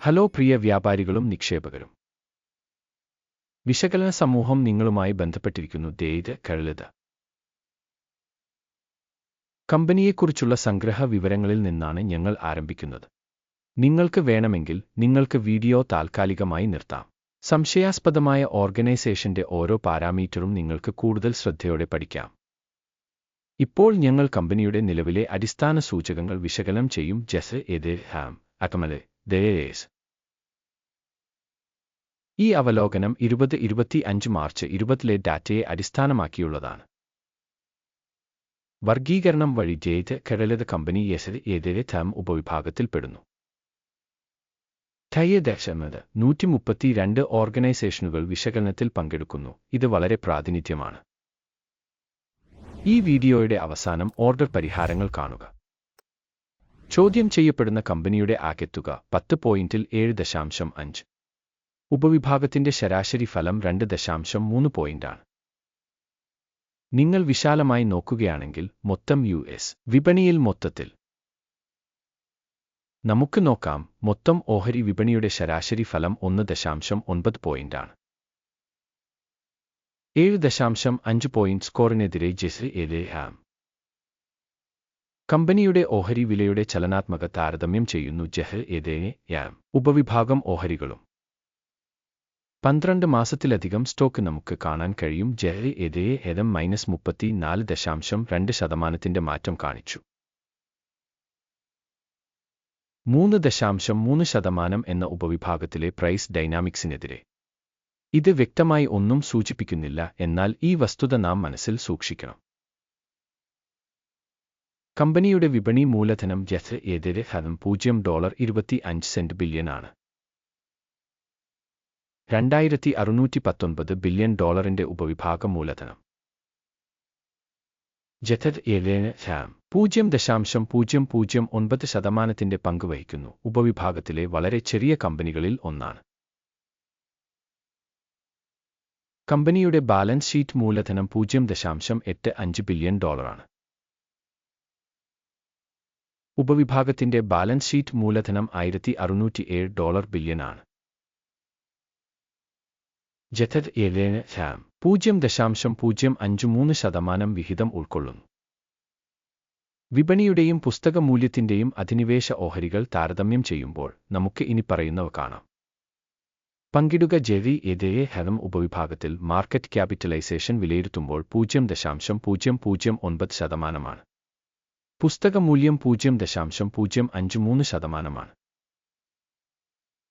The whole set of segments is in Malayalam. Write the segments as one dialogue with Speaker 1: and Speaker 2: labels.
Speaker 1: ഹലോ പ്രിയ വ്യാപാരികളും നിക്ഷേപകരും. വിശകലന സമൂഹം നിങ്ങളുമായി ബന്ധപ്പെട്ടിരിക്കുന്നു ദേത് കഴലത് കമ്പനിയെക്കുറിച്ചുള്ള സംഗ്രഹ വിവരങ്ങളിൽ നിന്നാണ് ഞങ്ങൾ ആരംഭിക്കുന്നത്. നിങ്ങൾക്ക് വേണമെങ്കിൽ നിങ്ങൾക്ക് വീഡിയോ താൽക്കാലികമായി നിർത്താം. സംശയാസ്പദമായ ഓർഗനൈസേഷന്റെ ഓരോ പാരാമീറ്ററും നിങ്ങൾക്ക് കൂടുതൽ ശ്രദ്ധയോടെ പഠിക്കാം. ഇപ്പോൾ ഞങ്ങൾ കമ്പനിയുടെ നിലവിലെ അടിസ്ഥാന സൂചകങ്ങൾ വിശകലനം ചെയ്യും ജസ് എത് ഹാം അക്കമലെ ദേസ് ഈ അവലോകനം ഇരുപത് ഇരുപത്തി അഞ്ച് മാർച്ച് ഇരുപതിലെ ഡാറ്റയെ അടിസ്ഥാനമാക്കിയുള്ളതാണ്. വർഗീകരണം വഴി ജെയ്ത് കടലത് കമ്പനി യെസ് ഏതിരെ തം ഉപവിഭാഗത്തിൽപ്പെടുന്നു ധൈര്യദശമത് നൂറ്റി മുപ്പത്തിരണ്ട് ഓർഗനൈസേഷനുകൾ വിശകലനത്തിൽ പങ്കെടുക്കുന്നു. ഇത് വളരെ പ്രാതിനിധ്യമാണ്. ഈ വീഡിയോയുടെ അവസാനം ഓർഡർ പരിഹാരങ്ങൾ കാണുക. ചോദ്യം ചെയ്യപ്പെടുന്ന കമ്പനിയുടെ ആകെത്തുക പത്ത് പോയിന്റിൽ ഏഴ് ദശാംശം അഞ്ച്. ഉപവിഭാഗത്തിന്റെ ശരാശരി ഫലം രണ്ട് ദശാംശം മൂന്ന് പോയിന്റാണ്. നിങ്ങൾ വിശാലമായി നോക്കുകയാണെങ്കിൽ മൊത്തം യു എസ് വിപണിയിൽ മൊത്തത്തിൽ. നമുക്ക് നോക്കാം മൊത്തം ഓഹരി വിപണിയുടെ ശരാശരി ഫലം ഒന്ന് ദശാംശം ഒൻപത് പോയിന്റാണ്. ഏഴ് ദശാംശം അഞ്ച് പോയിന്റ് സ്കോറിനെതിരെ ജെസ് എലെ ഹാം കമ്പനിയുടെ ഓഹരി വിലയുടെ ചലനാത്മക താരതമ്യം ചെയ്യുന്നു ജഹ് എതേ യാം. ഉപവിഭാഗം ഓഹരികളും. പന്ത്രണ്ട് മാസത്തിലധികം സ്റ്റോക്ക് നമുക്ക് കാണാൻ കഴിയും. ജഹ് എതേ ഏതം മൈനസ് മുപ്പത്തി നാല് ദശാംശം രണ്ട് ശതമാനത്തിന്റെ മാറ്റം കാണിച്ചു. മൂന്ന് ദശാംശം മൂന്ന് ശതമാനം എന്ന ഉപവിഭാഗത്തിലെ പ്രൈസ് ഡൈനാമിക്സിനെതിരെ. ഇത് വ്യക്തമായി ഒന്നും സൂചിപ്പിക്കുന്നില്ല. എന്നാൽ ഈ വസ്തുത നാം മനസ്സിൽ സൂക്ഷിക്കണം. കമ്പനിയുടെ വിപണി മൂലധനം ജസ് എതിരെ ഹതം പൂജ്യം ഡോളർ ഇരുപത്തി അഞ്ച് സെന്റ് ബില്യൺ ആണ്. രണ്ടായിരത്തി അറുന്നൂറ്റി പത്തൊൻപത് ബില്യൺ ഡോളറിന്റെ ഉപവിഭാഗ മൂലധനം. ജഥത് ഏഴേന് ഹാം പൂജ്യം ദശാംശം പൂജ്യം പൂജ്യം ഒൻപത് ശതമാനത്തിന്റെ പങ്ക് വഹിക്കുന്നു. ഉപവിഭാഗത്തിലെ വളരെ ചെറിയ കമ്പനികളിൽ ഒന്നാണ്. കമ്പനിയുടെ ബാലൻസ് ഷീറ്റ് മൂലധനം പൂജ്യം ദശാംശം എട്ട് അഞ്ച് ബില്യൺ ഡോളറാണ്. ഉപവിഭാഗത്തിന്റെ ബാലൻസ് ഷീറ്റ് മൂലധനം ആയിരത്തി അറുന്നൂറ്റി ഏഴ് ഡോളർ ബില്യൺ ആണ് ജഥത് ഏഴേന് ഹാം പൂജ്യം ദശാംശം പൂജ്യം അഞ്ച് മൂന്ന് ശതമാനം വിഹിതം ഉൾക്കൊള്ളുന്നു. വിപണിയുടെയും പുസ്തക മൂല്യത്തിന്റെയും അധിനിവേശ ഓഹരികൾ താരതമ്യം ചെയ്യുമ്പോൾ നമുക്ക് ഇനി പറയുന്നവ കാണാം. പങ്കിടുക ജെവി എതയെ ഹരം ഉപവിഭാഗത്തിൽ മാർക്കറ്റ് ക്യാപിറ്റലൈസേഷൻ വിലയിരുത്തുമ്പോൾ പൂജ്യം ദശാംശം പൂജ്യം പൂജ്യം ഒൻപത് ശതമാനമാണ്. പുസ്തക മൂല്യം പൂജ്യം ദശാംശം പൂജ്യം അഞ്ച് മൂന്ന് ശതമാനമാണ്.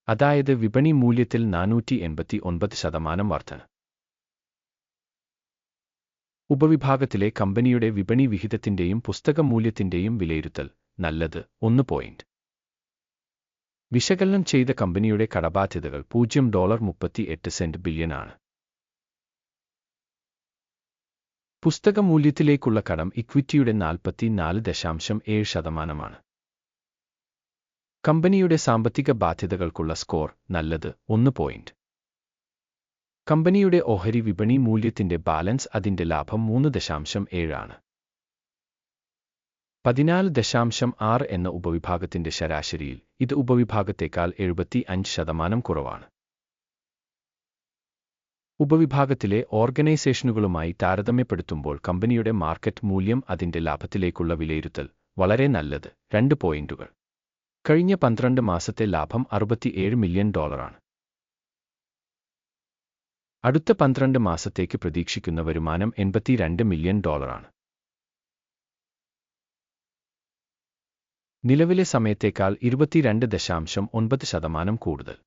Speaker 1: അതായത് വിപണി മൂല്യത്തിൽ നാനൂറ്റി എൺപത്തി ഒൻപത് ശതമാനം വർധന. ഉപവിഭാഗത്തിലെ കമ്പനിയുടെ വിപണി വിഹിതത്തിന്റെയും പുസ്തക മൂല്യത്തിന്റെയും വിലയിരുത്തൽ നല്ലത് ഒന്ന് പോയിന്റ്. വിശകലനം ചെയ്ത കമ്പനിയുടെ കടബാധ്യതകൾ പൂജ്യം ഡോളർ മുപ്പത്തി എട്ട് സെന്റ് ബില്യൺ ആണ് പുസ്തക മൂല്യത്തിലേക്കുള്ള കടം ഇക്വിറ്റിയുടെ നാൽപ്പത്തി നാല് ദശാംശം ഏഴ് ശതമാനമാണ്. കമ്പനിയുടെ സാമ്പത്തിക ബാധ്യതകൾക്കുള്ള സ്കോർ നല്ലത് ഒന്ന് പോയിന്റ്. കമ്പനിയുടെ ഓഹരി വിപണി മൂല്യത്തിന്റെ ബാലൻസ് അതിന്റെ ലാഭം മൂന്ന് ദശാംശം ഏഴാണ് പതിനാല് ദശാംശം ആറ് എന്ന ഉപവിഭാഗത്തിന്റെ ശരാശരിയിൽ ഇത് ഉപവിഭാഗത്തേക്കാൾ എഴുപത്തി അഞ്ച് ശതമാനം കുറവാണ്. ഉപവിഭാഗത്തിലെ ഓർഗനൈസേഷനുകളുമായി താരതമ്യപ്പെടുത്തുമ്പോൾ കമ്പനിയുടെ മാർക്കറ്റ് മൂല്യം അതിന്റെ ലാഭത്തിലേക്കുള്ള വിലയിരുത്തൽ വളരെ നല്ലത്. രണ്ട് പോയിന്റുകൾ. കഴിഞ്ഞ പന്ത്രണ്ട് മാസത്തെ ലാഭം അറുപത്തിയേഴ് മില്യൺ ഡോളറാണ്. അടുത്ത പന്ത്രണ്ട് മാസത്തേക്ക് പ്രതീക്ഷിക്കുന്ന വരുമാനം എൺപത്തിരണ്ട് മില്യൺ ഡോളറാണ്. നിലവിലെ സമയത്തേക്കാൾ ഇരുപത്തിരണ്ട് ദശാംശം ഒൻപത് ശതമാനം കൂടുതൽ.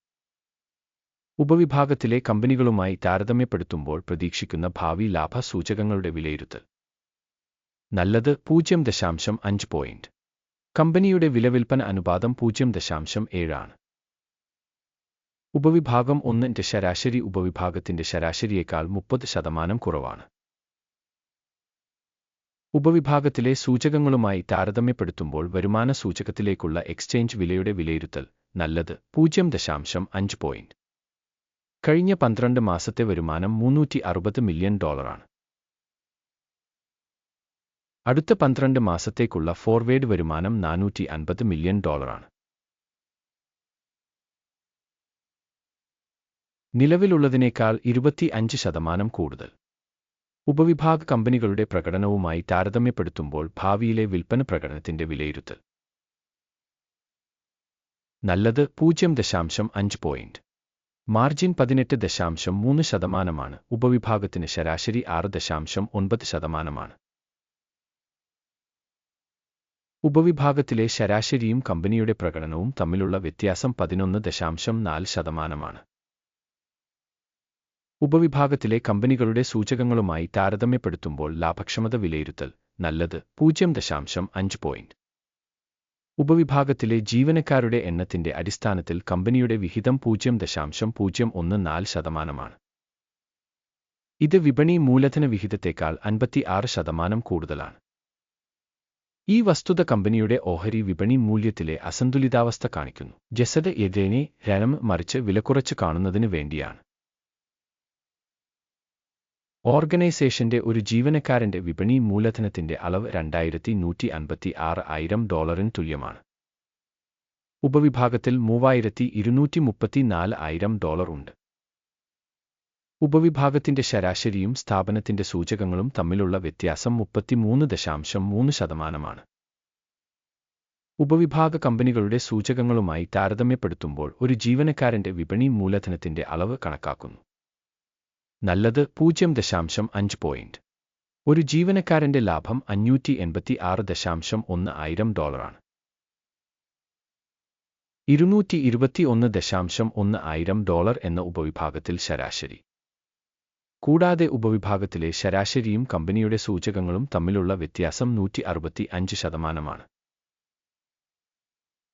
Speaker 1: ഉപവിഭാഗത്തിലെ കമ്പനികളുമായി താരതമ്യപ്പെടുത്തുമ്പോൾ പ്രതീക്ഷിക്കുന്ന ഭാവി ലാഭ സൂചകങ്ങളുടെ വിലയിരുത്തൽ. നല്ലത് പൂജ്യം ദശാംശം അഞ്ച് പോയിന്റ് കമ്പനിയുടെ വിലവിൽപ്പന അനുപാതം പൂജ്യം ദശാംശം ഏഴാണ് ഉപവിഭാഗം ഒന്നിന്റെ ശരാശരി ഉപവിഭാഗത്തിന്റെ ശരാശരിയേക്കാൾ മുപ്പത് ശതമാനം കുറവാണ്. ഉപവിഭാഗത്തിലെ സൂചകങ്ങളുമായി താരതമ്യപ്പെടുത്തുമ്പോൾ വരുമാന സൂചകത്തിലേക്കുള്ള എക്സ്ചേഞ്ച് വിലയുടെ വിലയിരുത്തൽ. നല്ലത് പൂജ്യം ദശാംശം അഞ്ച് പോയിന്റ് കഴിഞ്ഞ പന്ത്രണ്ട് മാസത്തെ വരുമാനം മുന്നൂറ്റി അറുപത് മില്യൺ ഡോളറാണ്. അടുത്ത പന്ത്രണ്ട് മാസത്തേക്കുള്ള ഫോർവേഡ് വരുമാനം നാനൂറ്റി അൻപത് മില്യൺ ഡോളറാണ്. നിലവിലുള്ളതിനേക്കാൾ ഇരുപത്തി അഞ്ച് ശതമാനം കൂടുതൽ. ഉപവിഭാഗ കമ്പനികളുടെ പ്രകടനവുമായി താരതമ്യപ്പെടുത്തുമ്പോൾ ഭാവിയിലെ വിൽപ്പന പ്രകടനത്തിന്റെ വിലയിരുത്തൽ. നല്ലത് പൂജ്യം ദശാംശം അഞ്ച് പോയിന്റ്. മാർജിൻ പതിനെട്ട് ദശാംശം മൂന്ന് ശതമാനമാണ്. ഉപവിഭാഗത്തിന് ശരാശരി ആറ് ദശാംശം ഒൻപത് ശതമാനമാണ്. ഉപവിഭാഗത്തിലെ ശരാശരിയും കമ്പനിയുടെ പ്രകടനവും തമ്മിലുള്ള വ്യത്യാസം പതിനൊന്ന് ദശാംശം നാല് ശതമാനമാണ്. ഉപവിഭാഗത്തിലെ കമ്പനികളുടെ സൂചകങ്ങളുമായി താരതമ്യപ്പെടുത്തുമ്പോൾ ലാഭക്ഷമത വിലയിരുത്തൽ നല്ലത് പൂജ്യം ദശാംശം അഞ്ച് പോയിന്റ് ഉപവിഭാഗത്തിലെ ജീവനക്കാരുടെ എണ്ണത്തിന്റെ അടിസ്ഥാനത്തിൽ കമ്പനിയുടെ വിഹിതം പൂജ്യം ദശാംശം പൂജ്യം ഒന്ന് നാല് ശതമാനമാണ്. ഇത് വിപണി മൂലധന വിഹിതത്തേക്കാൾ അൻപത്തി ആറ് ശതമാനം കൂടുതലാണ്. ഈ വസ്തുത കമ്പനിയുടെ ഓഹരി വിപണി മൂല്യത്തിലെ അസന്തുലിതാവസ്ഥ കാണിക്കുന്നു. ജസദ് എതിനെ രണം മറിച്ച് വിലക്കുറച്ച് കാണുന്നതിന് വേണ്ടിയാണ്. ഓർഗനൈസേഷന്റെ ഒരു ജീവനക്കാരന്റെ വിപണി മൂലധനത്തിന്റെ അളവ് രണ്ടായിരത്തി നൂറ്റി അൻപത്തി ആറ് ആയിരം ഡോളറിന് തുല്യമാണ്. ഉപവിഭാഗത്തിൽ മൂവായിരത്തി ഇരുന്നൂറ്റി മുപ്പത്തിനാല് ആയിരം ഡോളർ ഉണ്ട്. ഉപവിഭാഗത്തിന്റെ ശരാശരിയും സ്ഥാപനത്തിന്റെ സൂചകങ്ങളും തമ്മിലുള്ള വ്യത്യാസം മുപ്പത്തിമൂന്ന് ദശാംശം മൂന്ന് ശതമാനമാണ്. ഉപവിഭാഗ കമ്പനികളുടെ സൂചകങ്ങളുമായി താരതമ്യപ്പെടുത്തുമ്പോൾ ഒരു ജീവനക്കാരന്റെ വിപണി മൂലധനത്തിന്റെ അളവ് കണക്കാക്കുന്നു. നല്ലത് പൂജ്യം ദശാംശം അഞ്ച് പോയിന്റ് ഒരു ജീവനക്കാരന്റെ ലാഭം അഞ്ഞൂറ്റി എൺപത്തി ആറ് ദശാംശം ഒന്ന് ആയിരം ഡോളറാണ്. ഇരുന്നൂറ്റി ഇരുപത്തി ഒന്ന് ദശാംശം ഒന്ന് ആയിരം ഡോളർ എന്ന ഉപവിഭാഗത്തിൽ ശരാശരി. കൂടാതെ ഉപവിഭാഗത്തിലെ ശരാശരിയും കമ്പനിയുടെ സൂചകങ്ങളും തമ്മിലുള്ള വ്യത്യാസം നൂറ്റി അറുപത്തി അഞ്ച് ശതമാനമാണ്.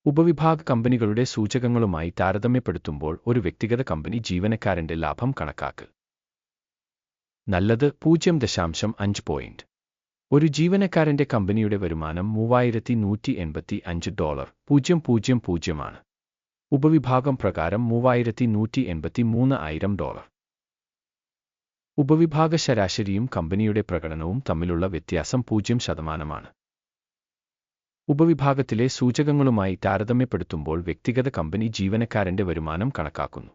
Speaker 1: ഉപവിഭാഗ കമ്പനികളുടെ സൂചകങ്ങളുമായി താരതമ്യപ്പെടുത്തുമ്പോൾ ഒരു വ്യക്തിഗത കമ്പനി ജീവനക്കാരന്റെ ലാഭം കണക്കാക്കൽ നല്ലത് പൂജ്യം ദശാംശം അഞ്ച് പോയിന്റ് ഒരു ജീവനക്കാരന്റെ കമ്പനിയുടെ വരുമാനം മൂവായിരത്തി നൂറ്റി എൺപത്തി അഞ്ച് ഡോളർ. പൂജ്യം പൂജ്യം പൂജ്യമാണ് ഉപവിഭാഗം പ്രകാരം മൂവായിരത്തി നൂറ്റി എൺപത്തി മൂന്ന് ആയിരം ഡോളർ. ഉപവിഭാഗ ശരാശരിയും കമ്പനിയുടെ പ്രകടനവും തമ്മിലുള്ള വ്യത്യാസം പൂജ്യം ശതമാനമാണ്. ഉപവിഭാഗത്തിലെ സൂചകങ്ങളുമായി താരതമ്യപ്പെടുത്തുമ്പോൾ വ്യക്തിഗത കമ്പനി ജീവനക്കാരന്റെ വരുമാനം കണക്കാക്കുന്നു.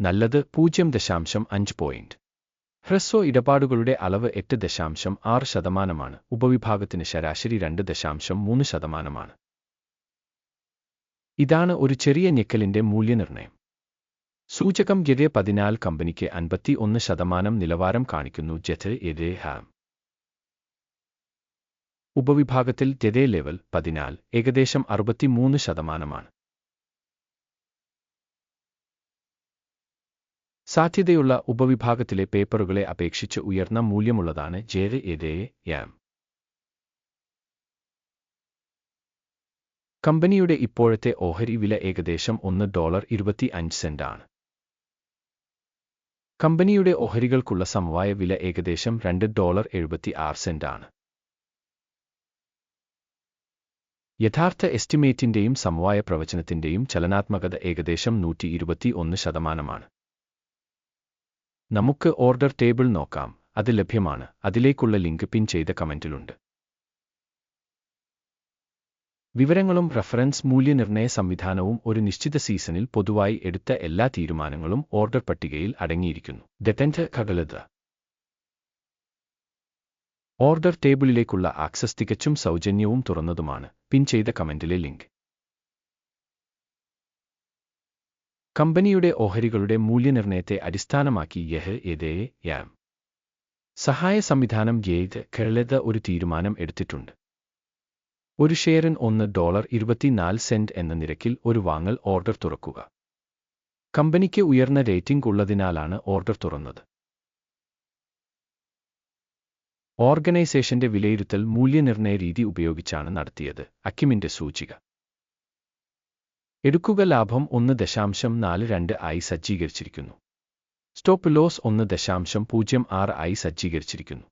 Speaker 1: നല്ലത് പൂജ്യം ദശാംശം അഞ്ച് പോയിന്റ് ഹ്രസ്വ ഇടപാടുകളുടെ അളവ് എട്ട് ദശാംശം ആറ് ശതമാനമാണ്. ഉപവിഭാഗത്തിന് ശരാശരി രണ്ട് ദശാംശം മൂന്ന് ശതമാനമാണ്. ഇതാണ് ഒരു ചെറിയ ഞെക്കലിന്റെ മൂല്യനിർണയം. സൂചകം ഗിരെ പതിനാല് കമ്പനിക്ക് അൻപത്തി ഒന്ന് ശതമാനം നിലവാരം കാണിക്കുന്നു ജെറ്റ് എരെ ഹാം. ഉപവിഭാഗത്തിൽ ജെതേ ലെവൽ പതിനാല് ഏകദേശം അറുപത്തിമൂന്ന് ശതമാനമാണ്. സാധ്യതയുള്ള ഉപവിഭാഗത്തിലെ പേപ്പറുകളെ അപേക്ഷിച്ച് ഉയർന്ന മൂല്യമുള്ളതാണ് ജേര് എതേ യാം. കമ്പനിയുടെ ഇപ്പോഴത്തെ ഓഹരി വില ഏകദേശം ഒന്ന് ഡോളർ ഇരുപത്തി അഞ്ച് സെന്റാണ് കമ്പനിയുടെ ഓഹരികൾക്കുള്ള സമവായ വില ഏകദേശം രണ്ട് ഡോളർ എഴുപത്തി ആറ് സെന്റാണ് യഥാർത്ഥ എസ്റ്റിമേറ്റിന്റെയും സമവായ പ്രവചനത്തിന്റെയും ചലനാത്മകത ഏകദേശം നൂറ്റി ഇരുപത്തി ഒന്ന് ശതമാനമാണ്. നമുക്ക് ഓർഡർ ടേബിൾ നോക്കാം. അത് ലഭ്യമാണ്. അതിലേക്കുള്ള ലിങ്ക് പിൻ ചെയ്ത കമന്റിലുണ്ട് വിവരങ്ങളും റഫറൻസ് മൂല്യനിർണയ സംവിധാനവും ഒരു നിശ്ചിത സീസണിൽ പൊതുവായി എടുത്ത എല്ലാ തീരുമാനങ്ങളും ഓർഡർ പട്ടികയിൽ അടങ്ങിയിരിക്കുന്നു. ഡെറ്റന്റ് ഖഗലത ഓർഡർ ടേബിളിലേക്കുള്ള ആക്സസ് തികച്ചും സൗജന്യവും തുറന്നതുമാണ്. പിൻ ചെയ്ത കമന്റിലെ ലിങ്ക്. കമ്പനിയുടെ ഓഹരികളുടെ മൂല്യനിർണയത്തെ അടിസ്ഥാനമാക്കി യഹ് എതേ യാം. സഹായ സംവിധാനം ഗേത് കേരളത ഒരു തീരുമാനം എടുത്തിട്ടുണ്ട്. ഒരു ഷെയറിൻ ഒന്ന് ഡോളർ ഇരുപത്തിനാല് സെന്റ് എന്ന നിരക്കിൽ ഒരു വാങ്ങൽ ഓർഡർ തുറക്കുക. കമ്പനിക്ക് ഉയർന്ന റേറ്റിംഗ് ഉള്ളതിനാലാണ് ഓർഡർ തുറന്നത്. ഓർഗനൈസേഷന്റെ വിലയിരുത്തൽ മൂല്യനിർണയ രീതി ഉപയോഗിച്ചാണ് നടത്തിയത് അക്കിമിന്റെ സൂചിക. എടുക്കുക ലാഭം ഒന്ന് ദശാംശം നാല് രണ്ട് ആയി സജ്ജീകരിച്ചിരിക്കുന്നു. സ്റ്റോപ്പ് ലോസ് ഒന്ന് ദശാംശം പൂജ്യം ആറ് ആയി സജ്ജീകരിച്ചിരിക്കുന്നു.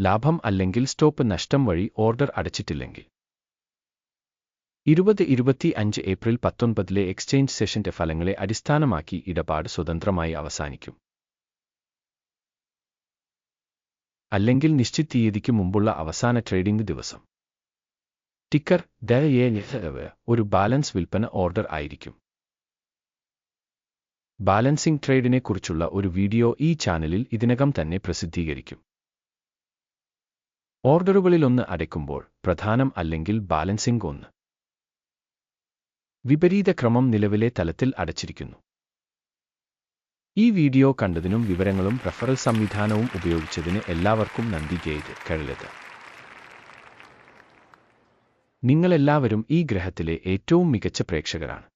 Speaker 1: ലാഭം അല്ലെങ്കിൽ സ്റ്റോപ്പ് നഷ്ടം വഴി ഓർഡർ അടച്ചിട്ടില്ലെങ്കിൽ. ഇരുപത് ഇരുപത്തി അഞ്ച് ഏപ്രിൽ പത്തൊൻപതിലെ എക്സ്ചേഞ്ച് സെഷന്റെ ഫലങ്ങളെ അടിസ്ഥാനമാക്കി ഇടപാട് സ്വതന്ത്രമായി അവസാനിക്കും. അല്ലെങ്കിൽ നിശ്ചിത തീയതിക്ക് മുമ്പുള്ള അവസാന ട്രേഡിംഗ് ദിവസം. ടിക്കർ ദ ഒരു ബാലൻസ് വിൽപ്പന ഓർഡർ ആയിരിക്കും. ബാലൻസിംഗ് ട്രേഡിനെക്കുറിച്ചുള്ള ഒരു വീഡിയോ ഈ ചാനലിൽ ഇതിനകം തന്നെ പ്രസിദ്ധീകരിക്കും. ഓർഡറുകളിലൊന്ന് അടയ്ക്കുമ്പോൾ പ്രധാനം അല്ലെങ്കിൽ ബാലൻസിംഗ് ഒന്ന്. വിപരീത ക്രമം നിലവിലെ തലത്തിൽ അടച്ചിരിക്കുന്നു. ഈ വീഡിയോ കണ്ടതിനും വിവരങ്ങളും റഫറൽ സംവിധാനവും ഉപയോഗിച്ചതിന് എല്ലാവർക്കും നന്ദി ഗെയ്ത് കഴിലത്. നിങ്ങളെല്ലാവരും ഈ ഗ്രഹത്തിലെ ഏറ്റവും മികച്ച പ്രേക്ഷകരാണ്.